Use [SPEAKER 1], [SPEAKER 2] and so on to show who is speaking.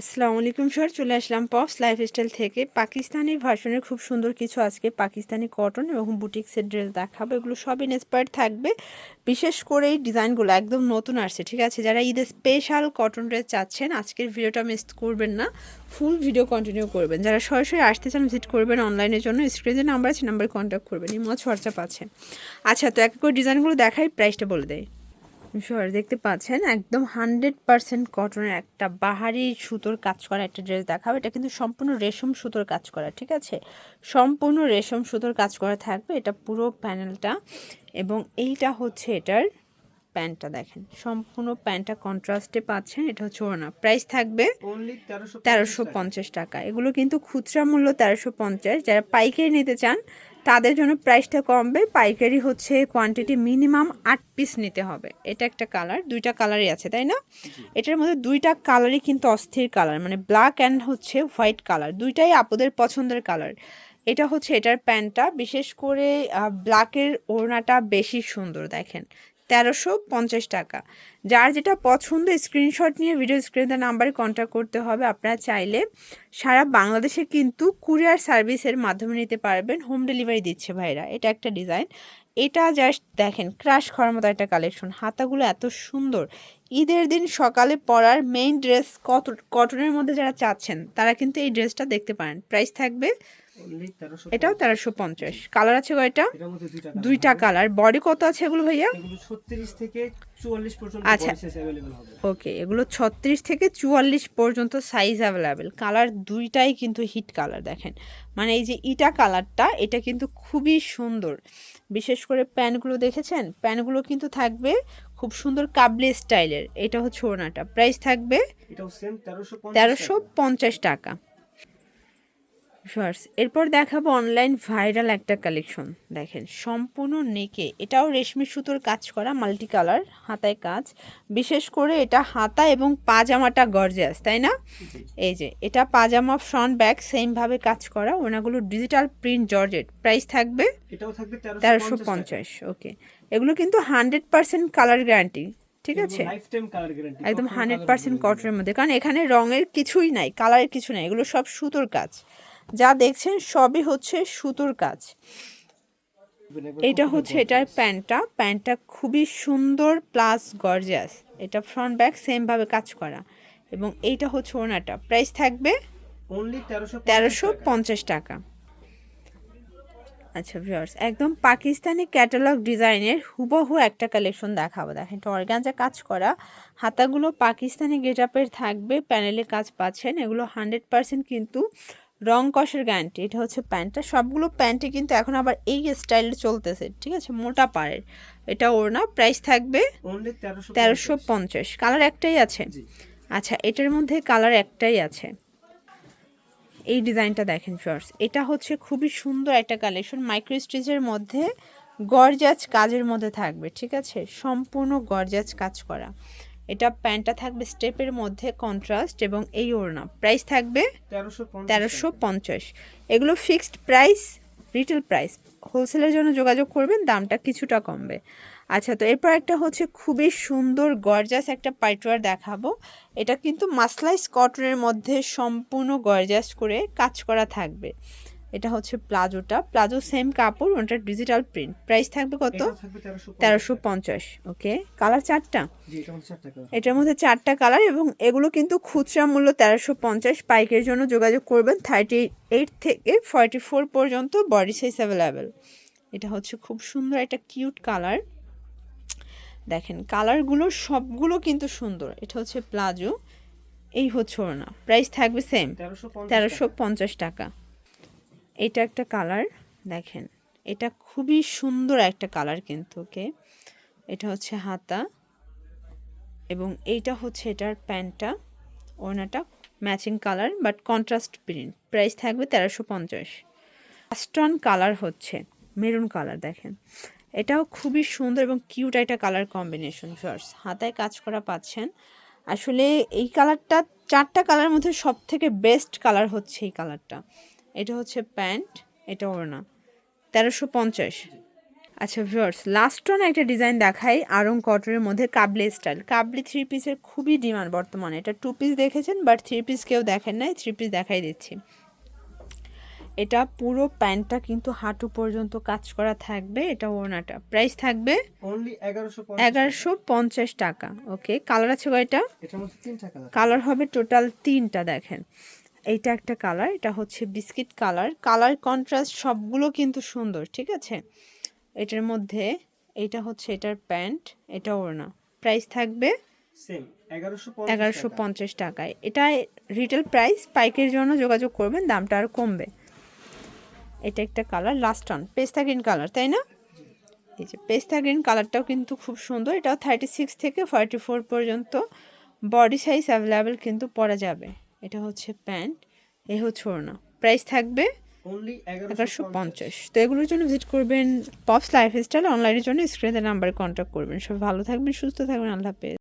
[SPEAKER 1] আসসালামু আলাইকুম স্যার, চলে আসলাম পপস লাইফস্টাইল থেকে। পাকিস্তানি ভার্সনের খুব সুন্দর কিছু আজকে পাকিস্তানি কটন এবং বুটিক্সের ড্রেস দেখাবো। এগুলো সব ইন্সপায়ার্ড থাকবে। বিশেষ করে এই ডিজাইনগুলো একদম নতুন আসছে, ঠিক আছে? যারা ঈদের স্পেশাল কটন ড্রেস চাচ্ছেন, আজকের ভিডিওটা মিস করবেন না। ফুল ভিডিও কন্টিনিউ করবেন। যারা সরাসরি আসতে চান ভিজিট করবেন অনলাইনের জন্য। স্ক্রিনে নাম্বার আছে নাম্বারে কন্ট্যাক্ট করবেন। ইমোজ হোয়াটসঅ্যাপ আছে। আচ্ছা তো এক করে ডিজাইনগুলো দেখাই প্রাইসটা বলে দেয় শোর দেখতে পাচ্ছেন একদম হান্ড্রেড পারসেন্ট কটনের একটা বাহারি সুতোর কাজ করা একটা ড্রেস দেখাবো। এটা কিন্তু সম্পূর্ণ রেশম সুতোর কাজ করা, ঠিক আছে? সম্পূর্ণ রেশম সুতোর কাজ করা থাকবে এটা পুরো প্যানেলটা। এবং এইটা হচ্ছে এটার প্যান্টটা দেখেন। সম্পূর্ণ প্যান্টটা কন্ট্রাস্টে পাচ্ছেন এটা হচ্ছে ওড়না। প্রাইস থাকবে তেরোশো পঞ্চাশ টাকা। এগুলো কিন্তু খুচরা মূল্য তেরোশো পঞ্চাশ। যারা পাইকারি নিতে চান তাদের জন্য প্রাইসটা কমবে। পাইকারি হচ্ছে কোয়ান্টিটি মিনিমাম আট পিস নিতে হবে। এটা একটা কালার দুইটা কালারই আছে তাই না? এটার মধ্যে দুইটা কালারই কিন্তু অস্থির কালার মানে ব্ল্যাক অ্যান্ড হচ্ছে হোয়াইট কালার দুইটাই আপুদের পছন্দের কালার এটা হচ্ছে এটার প্যান্টটা। বিশেষ করে ব্ল্যাকের ওড়নাটা বেশি সুন্দর দেখেন। তেরোশো পঞ্চাশ টাকা। যার যেটা পছন্দ স্ক্রিনশট নিয়ে ভিডিও স্ক্রিনে নাম্বারে কন্ট্যাক্ট করতে হবে। আপনারা চাইলে সারা বাংলাদেশে কিন্তু কুরিয়ার সার্ভিসের মাধ্যমে নিতে পারবেন। হোম ডেলিভারি দিচ্ছে ভাইরা। এটা একটা ডিজাইন এটা জাস্ট দেখেন ক্রাশ করার মতো একটা কালেকশন হাতাগুলো এত সুন্দর। ঈদের দিন সকালে পরার মেইন ড্রেস কত কটনের মধ্যে যারা চাচ্ছেন, তারা কিন্তু এই ড্রেসটা দেখতে পারেন। প্রাইস থাকবে এটাও তেরোশো পঞ্চাশ। কালার আছে কয়টা? দুইটা কালার বডি কত আছে এগুলো ভাইয়া? আচ্ছা। ওকে এগুলো ছত্রিশ থেকে চুয়াল্লিশ পর্যন্ত সাইজ অ্যাভেলেবেল কালার দুইটাই কিন্তু হিট কালার দেখেন। মানে এই যে ইটা কালারটা এটা কিন্তু খুবই সুন্দর। বিশেষ করে প্যান্টগুলো দেখেছেন? প্যান্টগুলো কিন্তু থাকবে খুব সুন্দর কাবলি স্টাইলের এটা হচ্ছে ওনাটা প্রাইস থাকবে তেরোশো পঞ্চাশ টাকা। শর্টস এরপর দেখাবো অনলাইন ভাইরাল একটা কালেকশন দেখেন সম্পূর্ণ নেকে। এটাও রেশমি সুতোর কাজ করা মাল্টি কালার হাতায় কাজ। বিশেষ করে এটা হাতা এবং পাজামাটা গর্জিয়াস তাই না? এই যে এটা পাজামা ফ্রন্ট ব্যাক সেমভাবে কাজ করা। ওনাগুলো ডিজিটাল প্রিন্ট জর্জেট প্রাইস থাকবে তেরোশো পঞ্চাশ ওকে এগুলো কিন্তু হান্ড্রেড পার্সেন্ট কালার গ্যারান্টি ঠিক আছে? একদম হান্ড্রেড পার্সেন্ট কটনের মধ্যে। কারণ এখানে রঙের কিছুই নাই কালারের কিছু নাই। এগুলো সব সুতোর কাজ। যা দেখছেন সবই হচ্ছে সুতোর কাজ। এটা হচ্ছে এটার প্যান্টটা। প্যান্টটা খুবই সুন্দর প্লাস গর্জিয়াস। এটা ফ্রন্ট ব্যাক সেমভাবে কাজ করা। এবং এইটা হচ্ছে ওনাটা। প্রাইস থাকবে তেরোশো পঞ্চাশ টাকা। আচ্ছা ভিউয়ার্স একদম পাকিস্তানি ক্যাটালগ ডিজাইনের হুবহু একটা কালেকশন দেখাবো। দেখেন এটা অর্গানজা কাজ করা। হাতাগুলো পাকিস্তানি গেটআপের থাকবে। প্যানেলে কাজ পাচ্ছেন। এগুলো হান্ড্রেড পারসেন্ট কিন্তু রং কষের গ্যারান্টি এটা হচ্ছে প্যান্টটা সবগুলো প্যান্টে কিন্তু এখন আবার এই স্টাইলে চলতেছে ঠিক আছে? মোটা পাড়ের। এটা ওর না প্রাইস থাকবে তেরোশো পঞ্চাশ। কালার একটাই আছে? আচ্ছা এটার মধ্যে কালার একটাই আছে। এই ডিজাইনটা দেখেন ফার্স এটা হচ্ছে খুবই সুন্দর একটা কালেকশন মাইক্রো স্টিচের মধ্যে গরজাজ কাজের মধ্যে থাকবে ঠিক আছে? সম্পূর্ণ গরজাজ কাজ করা। এটা প্যান্টটা থাকবে স্টেপের মধ্যে কন্ট্রাস্ট এবং এই ওড়না। প্রাইস থাকবে তেরোশো পঞ্চাশ। এগুলো ফিক্সড প্রাইস রিটেল প্রাইস হোলসেলের জন্য যোগাযোগ করবেন দামটা কিছুটা কমবে। আচ্ছা তো এরপর একটা হচ্ছে খুবই সুন্দর গরজাস একটা পাইটওয়ার দেখাবো। এটা কিন্তু মাসলাইস কটনের মধ্যে সম্পূর্ণ গরজাস করে কাজ করা থাকবে। এটা হচ্ছে প্লাজোটা। প্লাজো সেম কাপড় ওটা ডিজিটাল প্রিন্ট প্রাইস থাকবে কত? তেরোশো পঞ্চাশ। ওকে কালার চারটা? এটার মধ্যে চারটা কালার এবং এগুলো কিন্তু খুচরা মূল্য তেরোশো পঞ্চাশ পাইকের জন্য যোগাযোগ করবেন থার্টি এইট থেকে ফর্টি ফোর পর্যন্ত বডি সাইজ অ্যাভেলেবেল এটা হচ্ছে খুব সুন্দর একটা কিউট কালার দেখেন কালারগুলো সবগুলো কিন্তু সুন্দর। এটা হচ্ছে প্লাজো এই হচ্ছে ওনা প্রাইস থাকবে সেম তেরোশো পঞ্চাশ টাকা। এটা একটা কালার, দেখেন। এটা খুবই সুন্দর একটা কালার কিন্তু, ওকে? এটা হচ্ছে হাতা এবং এইটা হচ্ছে এটার প্যান্টটা। ওনাটা matching colour, but contrast print. Price থাকবে তেরোশো পঞ্চাশ। কালার হচ্ছে, মেরুন কালার, দেখেন। এটাও খুবই সুন্দর এবং কিউট একটা কালার কম্বিনেশন ফার্স হাতায় কাজ করা পাচ্ছেন। আসলে এই কালারটা, চারটা কালার মধ্যে সব থেকে বেস্ট কালার হচ্ছে এই কালারটা। এটা হচ্ছে প্যান্ট এটা ওড়না। তেরোশো পঞ্চাশ। আচ্ছা ভিউয়ার্স লাস্ট অন একটা ডিজাইন দেখাই আরং কটনের মধ্যে কাবলি স্টাইল কাবলি থ্রি পিসের খুবই ডিমান্ড বর্তমানে। এটা টু পিস দেখেছেন বাট থ্রি পিস কেউ দেখেন নাই থ্রি পিস দেখাই দিচ্ছি। এটা পুরো প্যান্টটা কিন্তু হাঁটু পর্যন্ত কাজ করা থাকবে এটা ওড়নাটা। প্রাইস থাকবে
[SPEAKER 2] এগারোশো
[SPEAKER 1] পঞ্চাশ টাকা। ওকে কালার আছে কয়টা?
[SPEAKER 2] কালার
[SPEAKER 1] হবে টোটাল তিনটা দেখেন। এইটা একটা কালার এটা হচ্ছে বিস্কিট কালার কালার কন্ট্রাস্ট সবগুলো কিন্তু সুন্দর ঠিক আছে? এটার মধ্যে এইটা হচ্ছে এটার প্যান্ট এটা ওড়না। প্রাইস থাকবে
[SPEAKER 2] এগারোশো
[SPEAKER 1] পঞ্চাশ টাকায়। এটা রিটেল প্রাইস পাইকের জন্য যোগাযোগ করবেন দামটা আর কমবে। এটা একটা কালার লাস্ট অন পেস্তা গ্রিন কালার তাই না? এই যে পেস্তা গ্রিন কালারটাও কিন্তু খুব সুন্দর। এটাও থার্টি সিক্স থেকে ফর্টি ফোর পর্যন্ত। বডি সাইজ অ্যাভেলেবেল কিন্তু পরা যাবে। এটা হচ্ছে প্যান্ট এ হচ্ছে ওড়না। প্রাইস থাকবে
[SPEAKER 2] এগারোশো
[SPEAKER 1] পঞ্চাশ। তো এগুলোর জন্য ভিজিট করবেন পপস লাইফস্টাইল অনলাইনের জন্য স্ক্রিনের নাম্বারে কন্ট্যাক্ট করবেন। সব ভালো থাকবেন সুস্থ থাকবেন আল্লাহ হাফেজ।